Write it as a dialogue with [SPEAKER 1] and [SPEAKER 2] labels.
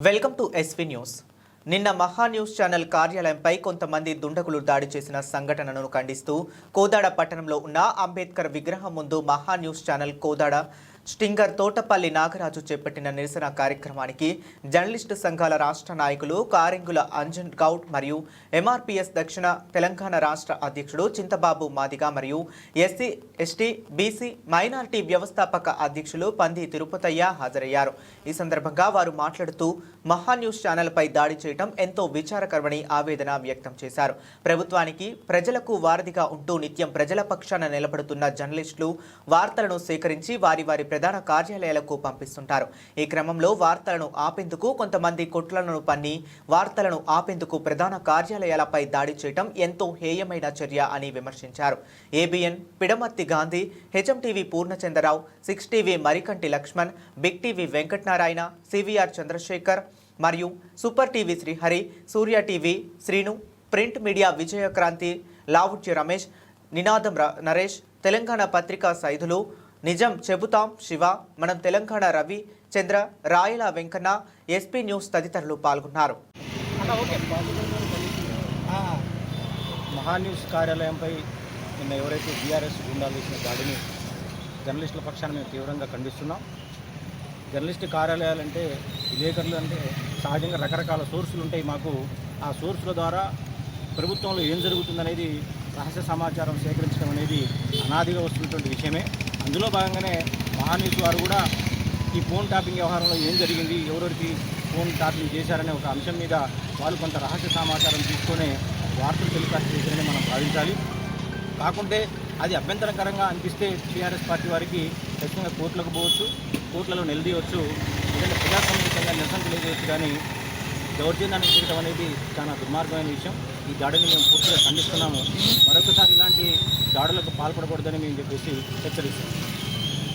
[SPEAKER 1] Welcome to SV news. నిన్న మహా news channel కార్యాలయంపై కొంతమంది దుండగులు దాడి చేసిన సంఘటనను ఖండిస్తూ కోదాడ పట్టణంలో ఉన్న అంబేద్కర్ విగ్రహం ముందు Maha news channel Kodad stringer Thotapalli Nagaraju చేపట్టిన నిరసన కార్యక్రమానికి జర్నలిస్టు సంఘాల రాష్ట్ర నాయకులు కారింగుల అంజన్ గౌడ్ మరియు ఎంఆర్పిఎస్ దక్షిణ తెలంగాణ రాష్ట్ర అధ్యక్షుడు చింతబాబు మాదిగ మరియు ఎస్సీ ఎస్టీ బీసీ మైనారిటీ వ్యవస్థాపక అధ్యక్షులు పంది తిరుపతయ్య హాజరయ్యారు. ఈ సందర్భంగా వారు మాట్లాడుతూ మహా న్యూస్ ఛానల్పై దాడి చేయడం ఎంతో విచారకరమని ఆవేదన వ్యక్తం చేశారు. ప్రభుత్వానికి ప్రజలకు వారధిగా ఉంటూ నిత్యం ప్రజల పక్షాన నిలబడుతున్న జర్నలిస్టులు వార్తలను సేకరించి వారి వారి ప్రధాన కార్యాలయాలకు పంపిస్తుంటారు. ఈ క్రమంలో వార్తలను ఆపేందుకు కొంతమంది కొట్లను పన్ని వార్తలను ఆపేందుకు ప్రధాన కార్యాలయాలపై దాడి చేయడం ఎంతో హేయమైన చర్య అని విమర్శించారు. ABN Pidamatthi Gandhi HM TV Purnachandrarao six TV Marikanti Laxman big TV Venkatanarayana CVR Chandrasekhar మరియు super TV Srihari Surya TV Srinu print media Vijayakranti Lavudya Ramesh Ninadam Naresh Telangana Patrika Saidulu Nijam Chebutham Siva. Manam Telangana Ravi Chandra Rayala Venkanna SP news తదితరులు పాల్గొన్నారు.
[SPEAKER 2] మహా news కార్యాలయంపై నిన్న ఎవరైతే BRS గుండాలు వేసిన దాడిని జర్నలిస్టుల పక్షాన మేము తీవ్రంగా ఖండిస్తున్నాం. జర్నలిస్ట్ కార్యాలయాలు అంటే విలేకరులు అంటే సహజంగా రకరకాల సోర్సులు ఉంటాయి. మాకు ఆ సోర్సుల ద్వారా ప్రభుత్వంలో ఏం జరుగుతుందనేది రహస్య సమాచారం సేకరించడం అనేది అనాదిగా వస్తున్నటువంటి విషయమే. అందులో భాగంగానే మహానీస్ వారు కూడా ఈ ఫోన్ ట్యాపింగ్ వ్యవహారంలో ఏం జరిగింది ఎవరెవరికి ఫోన్ ట్యాపింగ్ చేశారనే ఒక అంశం మీద వాళ్ళు కొంత రహస్య సమాచారం తీసుకొని వార్తలు టెలికాస్ట్ చేశారని మనం భావించాలి. కాకుంటే అది అభ్యంతరకరంగా అనిపిస్తే టీఆర్ఎస్ పార్టీ వారికి ఖచ్చితంగా కోర్టులకు పోవచ్చు కోర్టులలో నిలదీయవచ్చు ఏదైనా ప్రజాస్వామ్యంగా నిరసన తెలియజేయచ్చు కానీ దౌర్జన్యాన్ని చేయడం అనేది చాలా దుర్మార్గమైన విషయం. ఈ దాడిని మేము పూర్తిగా ఖండిస్తున్నాము. మరొకసారి ఇలాంటి దాడులకు పాల్పడకూడదని మేము చెప్పేసి హెచ్చరిస్తున్నాం.